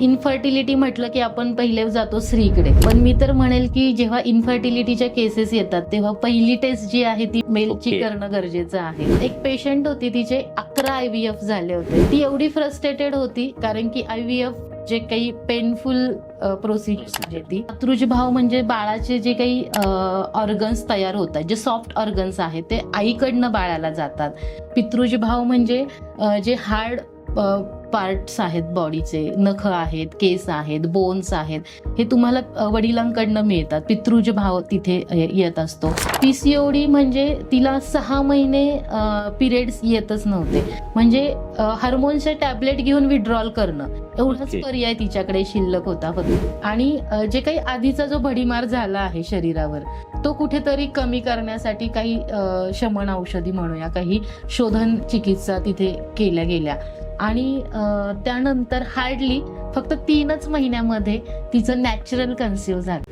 Infertility म्हटलं की आपण पहिले जातो स्त्रीकडे. पण मी तर म्हणेल की जेव्हा इन्फर्टिलिटीच्या केसेस येतात तेव्हा पहिली टेस्ट जी आहे ती मेलची Okay. करणं गरजेचं आहे. एक पेशंट होती तिचे अकरा आय व्ही एफ झाले होते. ती एवढी फ्रस्ट्रेटेड होती कारण की आय व्ही एफ जे काही पेनफुल प्रोसिजर आहे ती. मातृज भाव म्हणजे बाळाचे जे काही ऑर्गन्स तयार होतात जे सॉफ्ट ऑर्गन्स आहेत ते आईकडनं बाळाला जातात. पितृज भाव म्हणजे जे हार्ड पार्ट्स आहेत बॉडीचे नख आहेत केस आहेत बोन्स आहेत. हे तुम्हाला वडिलांकडनं मिळतात. पितृज भाव तिथे येत असतो. पीसीओडी म्हणजे तिला सहा महिने पिरियड्स येतच नव्हते. म्हणजे हार्मोन्सचे टॅबलेट घेऊन विड्रॉल करणं. एवढाच. पर्याय तिच्याकडे शिल्लक होता फक्त. आणि जे काही आधीचा जो भडीमार झाला आहे शरीरावर तो कुठेतरी कमी करण्यासाठी काही शमन औषधी म्हणूया काही शोधन चिकित्सा तिथे केल्या गेल्या. आणि त्यानंतर हार्डली फक्त तीनच महिन्यामध्ये तिचं नॅचरल कन्सिव्ह झालं.